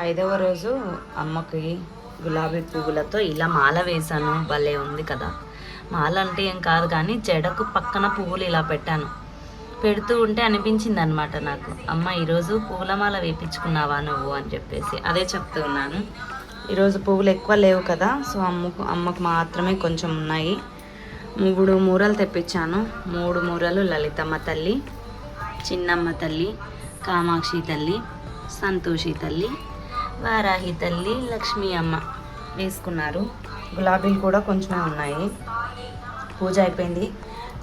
ఐదవ రోజు అమ్మకి గులాబీ పువ్వులతో ఇలా మాల వేశాను. భలే ఉంది కదా. మాల అంటే ఏం కాదు కానీ జడకు పక్కన పువ్వులు ఇలా పెట్టాను. పెడుతూ ఉంటే అనిపించింది అనమాట నాకు. అమ్మ ఈరోజు పువ్వుల మాల వేపించుకున్నావా నువ్వు అని చెప్పేసి అదే చెప్తూ ఉన్నాను. ఈరోజు పువ్వులు ఎక్కువ లేవు కదా సో అమ్మకు అమ్మకు మాత్రమే కొంచెం ఉన్నాయి. మూడు మూరలు తెప్పించాను. మూడు మూరలు లలితమ్మ తల్లి చిన్నమ్మ తల్లి కామాక్షి తల్లి సంతోషి తల్లి వారాహి తల్లి లక్ష్మీ అమ్మ వేసుకున్నారు. గులాబీలు కూడా కొంచెమే ఉన్నాయి. పూజ అయిపోయింది.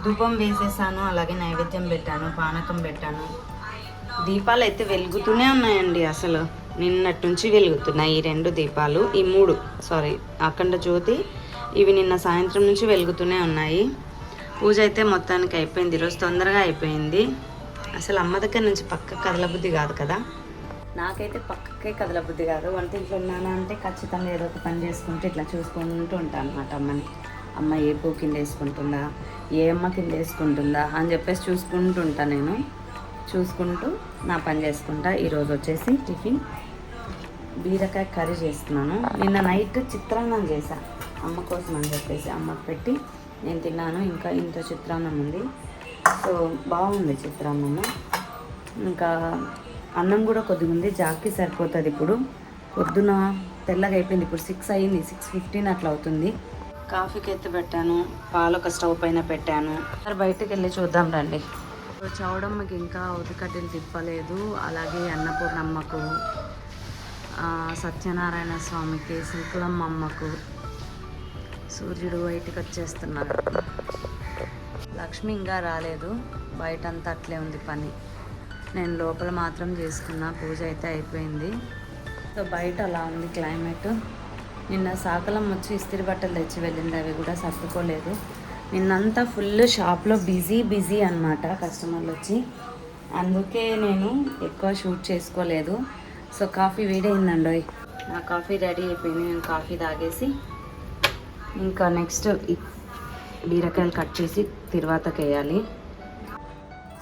ధూపం వేసేసాను అలాగే నైవేద్యం పెట్టాను పానకం పెట్టాను. దీపాలు అయితే వెలుగుతూనే ఉన్నాయండి అసలు. నిన్నటి నుంచి వెలుగుతున్నాయి ఈ రెండు దీపాలు ఈ మూడు సారీ అఖండ జ్యోతి ఇవి నిన్న సాయంత్రం నుంచి వెలుగుతూనే ఉన్నాయి. పూజ అయితే మొత్తానికి అయిపోయింది. ఈరోజు తొందరగా అయిపోయింది. అసలు అమ్మ దగ్గర నుంచి పక్క కదలబుద్ధి కాదు కదా. నాకైతే పక్కకే కదలబుద్ధి కాదు. వంటింట్లో ఉన్నానా అంటే ఖచ్చితంగా ఏదో ఒక పని చేసుకుంటూ ఇట్లా చూసుకుంటూ ఉంటాను అనమాట అమ్మని. అమ్మ ఏ పూ కింద వేసుకుంటుందా? ఏ అమ్మ కింద వేసుకుంటుందా? అని చెప్పేసి చూసుకుంటూ ఉంటాను నేను. చూసుకుంటూ నా పని చేసుకుంటా. ఈరోజు వచ్చేసి టిఫిన్. బీరకాయ కర్రీ చేస్తున్నాను. నిన్న నైట్ చిత్రాన్నం చేశా. అమ్మ కోసం అని చెప్పేసి అమ్మకు పెట్టి నేను తిన్నాను. ఇంకా ఇంత చిత్రాన్నం ఉంది. సో బాగుంది చిత్రాన్నము. ఇంకా అన్నం కూడా కొద్దిగా ఉంది. జాకి సరిపోతుంది ఇప్పుడు. పొద్దున తెల్లగా అయిపోయింది. ఇప్పుడు సిక్స్ అయ్యింది సిక్స్ ఫిఫ్టీన్ అట్లా అవుతుంది. కాఫీకి ఎత్తి పెట్టాను. పాలు ఒక స్టవ్ పైన పెట్టాను. మరి బయటకు వెళ్ళి చూద్దాం రండి. చౌడమ్మకి ఇంకా ఉతికట్టెలు తిప్పలేదు. అలాగే అన్నపూర్ణమ్మకు సత్యనారాయణ స్వామికి శంకులమ్మ అమ్మకు సూర్యుడు బయటికి వచ్చేస్తున్నాడు. లక్ష్మి ఇంకా రాలేదు. బయట అంతా అట్లే ఉంది పని. నేను లోపల మాత్రం చేసుకున్నా పూజ అయితే అయిపోయింది. సో బయట అలా ఉంది క్లైమేట్. నిన్న సాకలం వచ్చి ఇస్త్రీ బట్టలు తెచ్చి వెళ్ళింది అవి కూడా సర్దుకోలేదు. నిన్నంతా ఫుల్ షాప్లో బిజీ బిజీ అనమాట కస్టమర్లు వచ్చి. అందుకే నేను ఎక్కువ షూట్ చేసుకోలేదు. సో కాఫీ వేడైందండి నా కాఫీ రెడీ అయిపోయింది నేను కాఫీ తాగేసి ఇంకా నెక్స్ట్ బీరకాయలు కట్ చేసి తిరువాతకి వేయాలి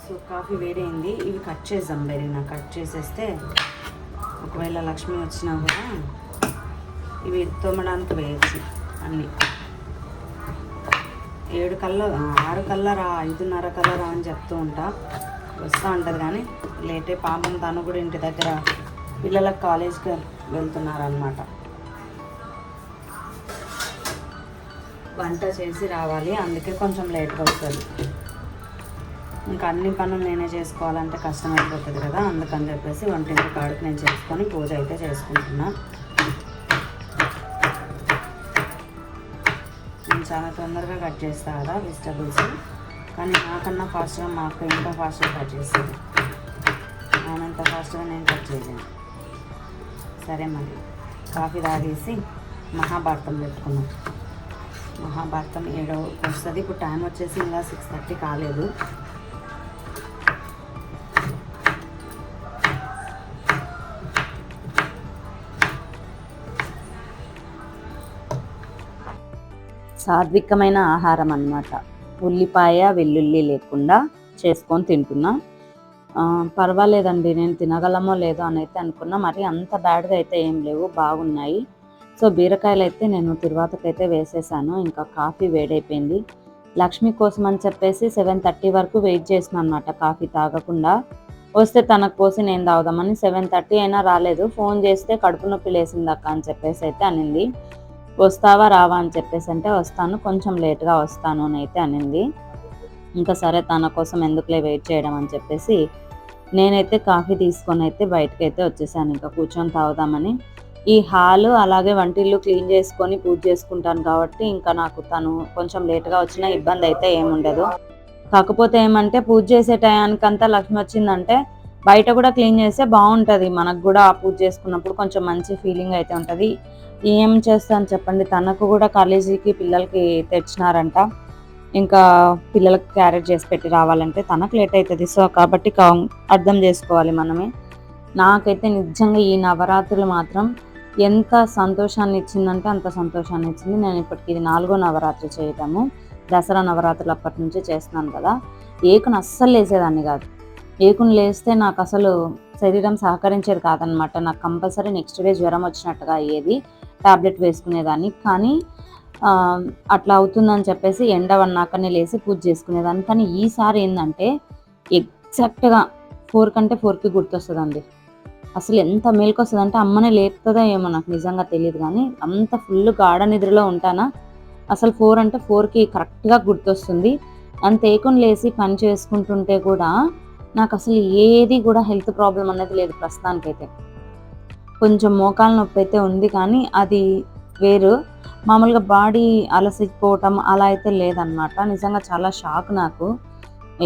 సో కాఫీ వేడైంది. ఇవి కట్ చేద్దాం బెరీనా కట్ చేసేస్తే ఒకవేళ లక్ష్మి వచ్చినా కూడా ఇవి తోమడానికి వేయచ్చు అన్నీ. ఏడు కల్లా ఆరు కల్లా రా ఐదున్నర కల్లా రా అని చెప్తూ ఉంటా. వస్తూ ఉంటుంది కానీ లేటే పాపం తను కూడా ఇంటి దగ్గర పిల్లలకు కాలేజ్కి వెళ్తున్నారనమాట వంట చేసి రావాలి. అందుకే కొంచెం లేట్గా వస్తుంది. ఇంకా అన్ని పనులు నేనే చేసుకోవాలంటే కష్టం అయిపోతుంది కదా అందుకని చెప్పేసి వంటింటి కాడికి నేను చేసుకొని పూజ అయితే చేసుకుంటున్నా. నేను చాలా తొందరగా కట్ చేస్తా కదా వెజిటబుల్స్ కానీ నాకన్నా ఫాస్ట్గా మా అక్క ఇంకా ఫాస్ట్గా కట్ చేస్తుంది. ఆయనంత ఫాస్ట్గా నేను కట్ చేశాను సరే మరి కాఫీ తాగేసి మహాభారతం పెట్టుకున్నాం మహాభారతం ఏడో వస్తుంది. ఇప్పుడు టైం వచ్చేసి ఇంకా సిక్స్ థర్టీ కాలేదు. సాత్వికమైన ఆహారం అన్నమాట. ఉల్లిపాయ వెల్లుల్లి లేకుండా చేసుకొని తింటున్నా. పర్వాలేదండి నేను తినగలమో లేదో అని అయితే అనుకున్నా. మరి అంత బ్యాడ్గా అయితే ఏం లేవు బాగున్నాయి. సో బీరకాయలు అయితే నేను తిరువాతకైతే వేసేసాను. ఇంకా కాఫీ వేడైపోయింది. లక్ష్మి కోసం అని చెప్పేసి సెవెన్ థర్టీ వరకు వెయిట్ చేసిన అనమాట కాఫీ తాగకుండా వస్తే తనకు పోసి నేను తాగుదామని. సెవెన్ థర్టీ అయినా రాలేదు. ఫోన్ చేస్తే కడుపు నొప్పి లేసిందక్క అని చెప్పేసి అయితే అనింది. వస్తావా రావా అని చెప్పేసి అంటే వస్తాను. కొంచెం లేట్గా వస్తాను అని అయితే అనింది. ఇంకా సరే తన కోసం ఎందుకులే వెయిట్ చేయడం అని చెప్పేసి నేనైతే కాఫీ తీసుకొని అయితే బయటకు అయితే వచ్చేసాను. ఇంకా కూర్చొని తాగుదామని ఈ హాలు అలాగే వంటిల్లు క్లీన్ చేసుకొని పూజ చేసుకుంటాను కాబట్టి ఇంకా నాకు తను కొంచెం లేట్గా వచ్చినా ఇబ్బంది అయితే ఏముండదు కాకపోతే ఏమంటే పూజ చేసే టయానికంతా లక్ష్మి వచ్చిందంటే బయట కూడా క్లీన్ చేస్తే బాగుంటుంది. మనకు కూడా ఆ పూజ చేసుకున్నప్పుడు కొంచెం మంచి ఫీలింగ్ అయితే ఉంటుంది. ఏం చేస్తాను చెప్పండి. తనకు కూడా కాలేజీకి పిల్లలకి తెచ్చినారంట. ఇంకా పిల్లలకు క్యారెట్ చేసి పెట్టి రావాలంటే తనకు లేట్ అవుతుంది. సో కాబట్టి అర్థం చేసుకోవాలి మనమే. నాకైతే నిజంగా ఈ నవరాత్రులు మాత్రం ఎంత సంతోషాన్ని ఇచ్చిందంటే అంత సంతోషాన్ని ఇచ్చింది. నేను ఇప్పటికి ఇది నాలుగో నవరాత్రి చేయటము. దసరా నవరాత్రులు అప్పటి నుంచి చేస్తున్నాను కదా. ఏకును అస్సలు వేసేదాన్ని కాదు. ఏకుని లేస్తే నాకు అసలు శరీరం సహకరించేది కాదనమాట. నాకు కంపల్సరీ నెక్స్ట్ డే జ్వరం వచ్చినట్టుగా అయ్యేది. టాబ్లెట్ వేసుకునేదాన్ని. కానీ అట్లా అవుతుందని చెప్పేసి ఎండ వన్నాకనే లేసి పూజ చేసుకునేదాన్ని. కానీ ఈసారి ఏంటంటే ఎగ్జాక్ట్గా ఫోర్ కంటే ఫోర్కి గుర్తొస్తుందండి. అసలు ఎంత మేలుకు అమ్మనే లేపుతుందా ఏమో నాకు నిజంగా తెలియదు కానీ అంత ఫుల్ గాఢ నిద్రలో ఉంటానా? అసలు ఫోర్ అంటే ఫోర్కి కరెక్ట్గా గుర్తొస్తుంది. అంత ఏకొని లేసి పని చేసుకుంటుంటే కూడా నాకు అసలు ఏది కూడా హెల్త్ ప్రాబ్లం అనేది లేదు ప్రస్తుతానికైతే. కొంచెం మోకాల నొప్పి అయితే ఉంది కానీ అది వేరు. మామూలుగా బాడీ అలసిపోవటం అలా అయితే లేదనమాట నిజంగా చాలా షాక్ నాకు.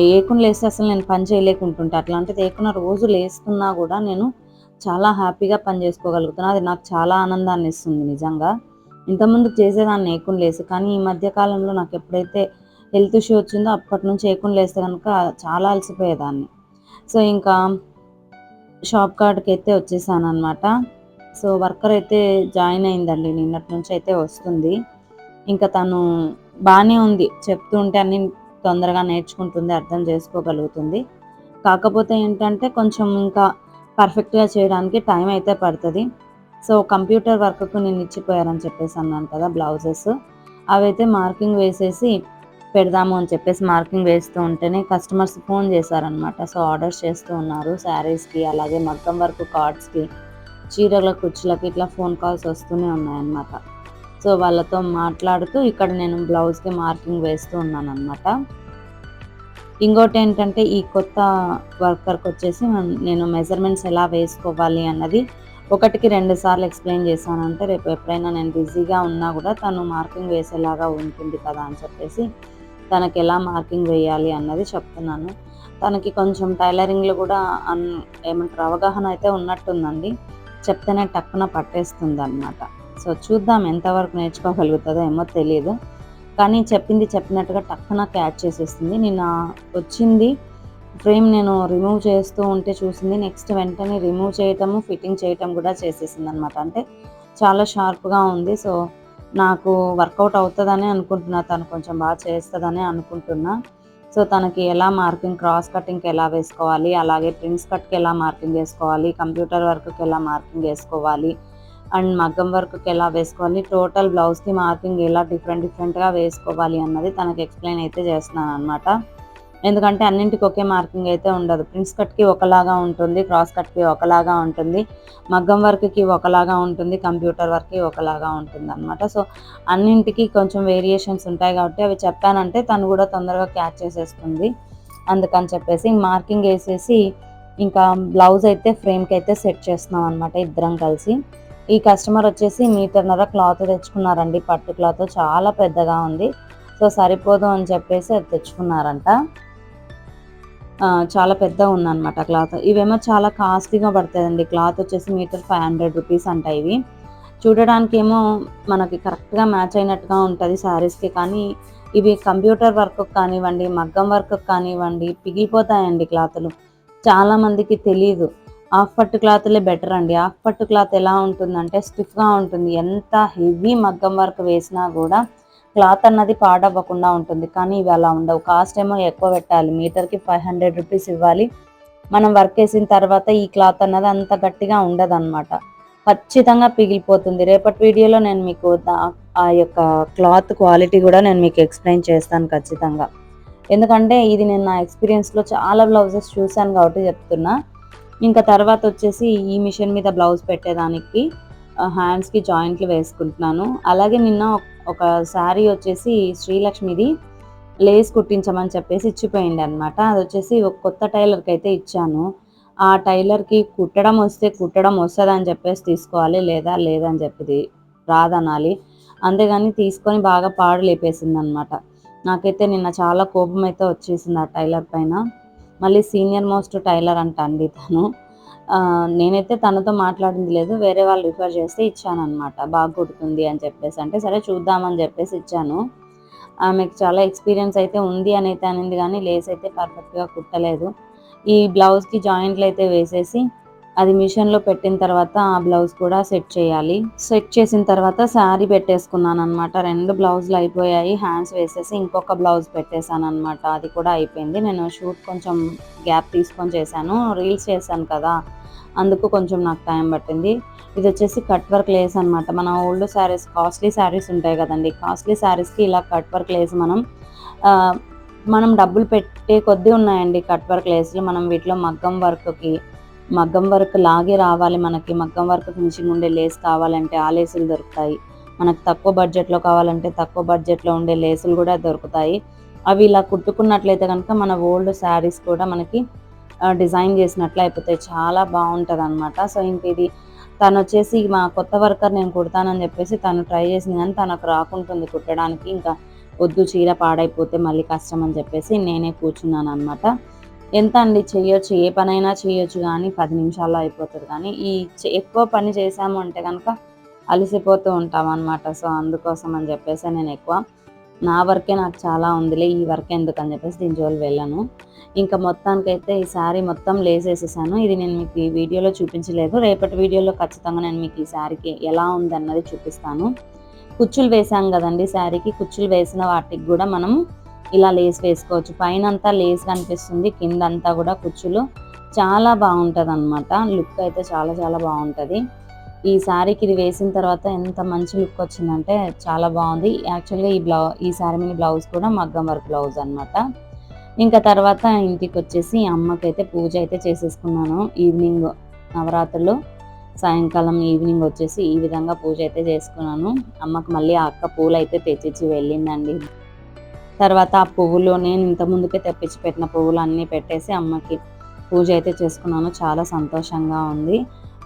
ఏకుని లేస్తే అసలు నేను పని చేయలేకుంటుంటే అట్లాంటిది ఏకున రోజు లేస్తున్నా కూడా నేను చాలా హ్యాపీగా పని చేసుకోగలుగుతున్నా. అది నాకు చాలా ఆనందాన్ని ఇస్తుంది నిజంగా. ఇంతకుముందు చేసేదాన్ని ఏకుని లేసి కానీ ఈ మధ్య కాలంలో నాకు ఎప్పుడైతే హెల్త్ ఇష్యూ వచ్చిందో అప్పటి నుంచి ఏకుని లేస్తే కనుక చాలా అలసిపోయేదాన్ని. సో ఇంకా షాప్ కార్డ్కి అయితే వచ్చేసాను అనమాట సో వర్కర్ అయితే జాయిన్ అయిందండి. నిన్నటి నుంచి అయితే వస్తుంది. ఇంకా తను బాగానే ఉంది. చెప్తూ ఉంటే అన్ని తొందరగా నేర్చుకుంటుంది అర్థం చేసుకోగలుగుతుంది. కాకపోతే ఏంటంటే కొంచెం ఇంకా పర్ఫెక్ట్గా చేయడానికి టైం అయితే పడుతుంది. సో కంప్యూటర్ వర్క్కు నేను ఇచ్చిపోయారని చెప్పేసి అన్నాను కదా బ్లౌజెస్. అవైతే మార్కింగ్ వేసేసి పెడదాము అని చెప్పేసి మార్కింగ్ వేస్తూ ఉంటేనే కస్టమర్స్ ఫోన్ చేశారనమాట సో ఆర్డర్స్ చేస్తూ ఉన్నారు. శారీస్కి అలాగే మగ్గం వర్క్ కార్డ్స్కి చీరల కుర్చీలకి ఇట్లా ఫోన్ కాల్స్ వస్తూనే ఉన్నాయన్నమాట. సో వాళ్ళతో మాట్లాడుతూ ఇక్కడ నేను బ్లౌజ్కి మార్కింగ్ వేస్తూ ఉన్నాను అనమాట ఇంకోటి ఏంటంటే ఈ కొత్త వర్కర్కి వచ్చేసి నేను మెజర్మెంట్స్ ఎలా వేసుకోవాలి అన్నది ఒకటికి రెండు సార్లు ఎక్స్ప్లెయిన్ చేశానంటే రేపు ఎప్పుడైనా నేను బిజీగా ఉన్నా కూడా తను మార్కింగ్ వేసేలాగా ఉంటుంది కదా అని చెప్పేసి తనకి ఎలా మార్కింగ్ వేయాలి అన్నది చెప్తున్నాను. తనకి కొంచెం టైలరింగ్లో కూడా అన్ ఏమంటారు అవగాహన అయితే ఉన్నట్టుందండి. చెప్తేనే టక్కున పట్టేస్తుంది అనమాట సో చూద్దాం ఎంతవరకు నేర్చుకోగలుగుతుందో ఏమో తెలియదు కానీ చెప్పింది చెప్పినట్టుగా టక్కున క్యాచ్ చేసేస్తుంది. నిన్న వచ్చింది ఫ్రేమ్ నేను రిమూవ్ చేస్తూ ఉంటే చూసింది. నెక్స్ట్ వెంటనే రిమూవ్ చేయటము ఫిట్టింగ్ చేయటం కూడా చేసేసింది అనమాట అంటే చాలా షార్ప్గా ఉంది. సో నాకు వర్కౌట్ అవుతుందని అనుకుంటున్నా. తను కొంచెం బాగా చేస్తుందని అనుకుంటున్నా. సో తనకి ఎలా మార్కింగ్ క్రాస్ కటింగ్కి ఎలా వేసుకోవాలి? అలాగే ప్రిన్స్ కట్కి ఎలా మార్కింగ్ వేసుకోవాలి? కంప్యూటర్ వర్క్కి ఎలా మార్కింగ్ వేసుకోవాలి? అండ్ మగ్గం వర్క్కి ఎలా వేసుకోవాలి? టోటల్ బ్లౌజ్కి మార్కింగ్ ఎలా డిఫరెంట్ డిఫరెంట్గా వేసుకోవాలి అన్నది తనకు ఎక్స్ప్లెయిన్ అయితే చేస్తున్నాను అనమాట ఎందుకంటే అన్నింటికి ఒకే మార్కింగ్ అయితే ఉండదు. ప్రిన్స్ కట్కి ఒకలాగా ఉంటుంది క్రాస్ కట్కి ఒకలాగా ఉంటుంది మగ్గం వర్క్కి ఒకలాగా ఉంటుంది కంప్యూటర్ వర్క్కి ఒకలాగా ఉంటుంది అనమాట సో అన్నింటికి కొంచెం వేరియేషన్స్ ఉంటాయి కాబట్టి అవి చెప్పానంటే తను కూడా తొందరగా క్యాచ్ చేసేస్తుంది. అందుకని చెప్పేసి మార్కింగ్ వేసేసి ఇంకా బ్లౌజ్ అయితే ఫ్రేమ్కి అయితే సెట్ చేస్తున్నాం అనమాట ఇద్దరం కలిసి. ఈ కస్టమర్ వచ్చేసి మీటర్నర క్లాత్ తెచ్చుకున్నారండి. పట్టు క్లాత్ చాలా పెద్దగా ఉంది. సో సరిపోదు అని చెప్పేసి అది తెచ్చుకున్నారంట. చాలా పెద్ద ఉందన్నమాట క్లాత్. ఇవేమో చాలా కాస్ట్లీగా పడుతుందండి క్లాత్ వచ్చేసి మీటర్ ఫైవ్ హండ్రెడ్ రూపీస్ అంట ఇవి. చూడడానికేమో మనకి కరెక్ట్గా మ్యాచ్ అయినట్టుగా ఉంటుంది శారీస్కి కానీ ఇవి కంప్యూటర్ వర్క్ కానివ్వండి మగ్గం వర్క్ కానివ్వండి పిగిలిపోతాయండి క్లాతులు. చాలామందికి తెలియదు హాఫ్ పట్టు క్లాత్లే బెటర్ అండి. హాఫ్ పట్టు క్లాత్ ఎలా ఉంటుందంటే స్టిఫ్గా ఉంటుంది. ఎంత హెవీ మగ్గం వర్క్ వేసినా కూడా క్లాత్ అన్నది పాడవ్వకుండా ఉంటుంది. కానీ ఇవి అలా ఉండవు. కాస్ట్ ఏమో ఎక్కువ పెట్టాలి. మీటర్కి ఫైవ్ హండ్రెడ్ రూపీస్ ఇవ్వాలి. మనం వర్క్ వేసిన తర్వాత ఈ క్లాత్ అన్నది అంత గట్టిగా ఉండదు ఖచ్చితంగా పిగిలిపోతుంది. రేపటి వీడియోలో నేను మీకు ఆ యొక్క క్లాత్ క్వాలిటీ కూడా నేను మీకు ఎక్స్ప్లెయిన్ చేస్తాను ఖచ్చితంగా. ఎందుకంటే ఇది నేను నా ఎక్స్పీరియన్స్లో చాలా బ్లౌజెస్ చూశాను కాబట్టి చెప్తున్నా. ఇంకా తర్వాత వచ్చేసి ఈ మిషన్ మీద బ్లౌజ్ పెట్టేదానికి హ్యాండ్స్కి జాయింట్లు వేసుకుంటున్నాను. అలాగే నిన్న ఒక- శారీ వచ్చేసి శ్రీలక్ష్మిది. లేస్ కుట్టించమని చెప్పేసి ఇచ్చిపోయింది అనమాట అది వచ్చేసి ఒక కొత్త టైలర్కి అయితే ఇచ్చాను. ఆ టైలర్కి కుట్టడం వస్తే కుట్టడం వస్తుంది అని చెప్పేసి తీసుకోవాలి లేదా లేదని చెప్పి రాదనాలి. అంతేగాని తీసుకొని బాగా పాడు లేపేసింది అనమాట నాకైతే నిన్న చాలా కోపం అయితే వచ్చేసింది ఆ టైలర్ పైన. మళ్ళీ సీనియర్ మోస్ట్ టైలర్ అంట అండి తను. నేనైతే తనతో మాట్లాడింది లేదు వేరే వాళ్ళు రిఫర్ చేస్తే ఇచ్చాను అనమాట బాగా కుడుతుంది అని చెప్పేసి. అంటే సరే చూద్దామని చెప్పేసి ఇచ్చాను. ఆమెకు చాలా ఎక్స్పీరియన్స్ అయితే ఉంది అని అయితే అనింది కానీ లేస్ అయితే పర్ఫెక్ట్గా కుట్టలేదు. ఈ బ్లౌజ్కి జాయింట్లు అయితే వేసేసి అది మిషన్లో పెట్టిన తర్వాత ఆ బ్లౌజ్ కూడా సెట్ చేయాలి. సెట్ చేసిన తర్వాత శారీ పెట్టేసుకున్నాను అనమాట రెండు బ్లౌజులు అయిపోయాయి. హ్యాండ్స్ వేసేసి ఇంకొక బ్లౌజ్ పెట్టేశాను అనమాట అది కూడా అయిపోయింది. నేను షూట్ కొంచెం గ్యాప్ తీసుకొని చేశాను. రీల్స్ చేశాను కదా. అందుకు కొంచెం నాకు టైం పట్టింది. ఇది వచ్చేసి కట్ వర్క్ లేస్ అనమాట మన ఓల్డ్ శారీస్ కాస్ట్లీ శారీస్ ఉంటాయి కదండి. కాస్ట్లీ శారీస్కి ఇలా కట్ వర్క్ లేస్ మనం మనం డబ్బులు పెట్టే కొద్దీ ఉన్నాయండి కట్ వర్క్ లేస్లు. మనం వీటిలో మగ్గం వర్క్కి మగ్గం వర్క్ లాగే రావాలి మనకి. మగ్గం వర్క్ ఫినిషింగ్ ఉండే లేస్ కావాలంటే ఆ లేసులు దొరుకుతాయి. మనకు తక్కువ బడ్జెట్లో కావాలంటే తక్కువ బడ్జెట్లో ఉండే లేసులు కూడా దొరుకుతాయి. అవి ఇలా కుట్టుకున్నట్లయితే కనుక మన ఓల్డ్ శారీస్ కూడా మనకి డిజైన్ చేసినట్లు అయిపోతాయి. చాలా బాగుంటుంది అనమాట సో ఇంక ఇది తను వచ్చేసి మా కొత్త వర్కర్ నేను కుడతానని చెప్పేసి తను ట్రై చేసింది కానీ తనకు రాకుంటుంది కుట్టడానికి. ఇంకా వద్దు చీర పాడైపోతే మళ్ళీ కష్టం అని చెప్పేసి నేనే కూర్చున్నాను అనమాట ఎంత అండి చేయొచ్చు ఏ పనైనా చేయొచ్చు కానీ పది నిమిషాల్లో అయిపోతుంది. కానీ ఈ ఎక్కువ పని చేసాము అంటే కనుక అలసిపోతూ ఉంటాం అనమాట సో అందుకోసం అని చెప్పేసి నేను ఎక్కువ నా వర్కే నాకు చాలా ఉందిలే ఈ వర్క్ ఎందుకు అని చెప్పేసి దీని జోలు వెళ్ళాను. ఇంకా మొత్తానికైతే ఈ శారీ మొత్తం లేసేసేసాను. ఇది నేను మీకు ఈ వీడియోలో చూపించలేదు. రేపటి వీడియోలో ఖచ్చితంగా నేను మీకు ఈ శారీకి ఎలా ఉంది అన్నది చూపిస్తాను. కుచ్చులు వేసాం కదండి శారీకి కుచ్చులు వేసిన వాటికి కూడా మనం ఇలా లేస్ వేసుకోవచ్చు. పైన అంతా లేస్ కనిపిస్తుంది కింద అంతా కూడా కుచ్చులు. చాలా బాగుంటుంది అనమాట లుక్ అయితే చాలా చాలా బాగుంటుంది. ఈ శారీకి ఇది వేసిన తర్వాత ఎంత మంచి లుక్ వచ్చిందంటే చాలా బాగుంది. యాక్చువల్గా ఈ బ్లౌ ఈ శారీ మీద బ్లౌజ్ కూడా మగ్గం వర్క్ బ్లౌజ్ అనమాట ఇంకా తర్వాత ఇంటికి వచ్చేసి అమ్మకైతే పూజ అయితే చేసేసుకున్నాను. ఈవినింగ్ నవరాత్రులు సాయంకాలం ఈవినింగ్ వచ్చేసి ఈ విధంగా పూజ అయితే చేసుకున్నాను. అమ్మకు మళ్ళీ ఆ అక్క పూలు అయితే తెచ్చిచ్చి వెళ్ళిందండి. తర్వాత ఆ పువ్వులు నేను ఇంత ముందుకే తెప్పించి పెట్టిన పువ్వులు అన్నీ పెట్టేసి అమ్మకి పూజ అయితే చేసుకున్నాను. చాలా సంతోషంగా ఉంది.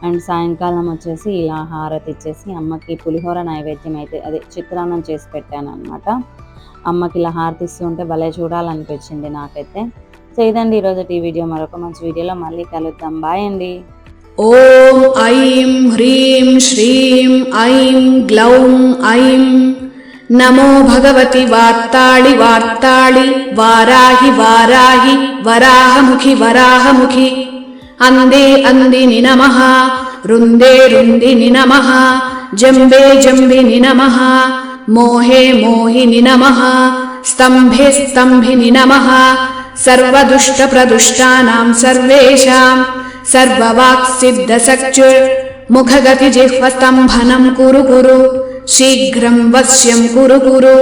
అండ్ సాయంకాలం వచ్చేసి ఇలా హారతి ఇచ్చేసి అమ్మకి పులిహోర నైవేద్యం అయితే అదే చిత్రాన్నం చేసి పెట్టాను అనమాట అమ్మకి ఇలా హారతిస్తూ ఉంటే భలే చూడాలనిపించింది నాకైతే. సో ఇదండి ఈరోజు ఈ వీడియో. మరొక మంచి వీడియోలో మళ్ళీ కలుద్దాం. బాయ్ అండి. ఓం ఐం హ్రీం శ్రీం ఐం గ్లౌం ఐం నమో భగవతి వార్తాళి వార్తాళి వారాహి వారాహి వరాహముఖి వరాహముఖి. అందే అంది నినమ రుందే రుంది నినమ జంబే జంబి నినమ మోహే మోహి నినమ స్తంభే స్తంభి నినమ సర్వదుష్ట ప్రదుష్టానాం సర్వేషాం సర్వవాక్ సిద్ధ సక్చుర్ ముఖగతి జిహ్వస్తంభనం కురు కురు. शीघ्रं वश्यं कुरु कुरु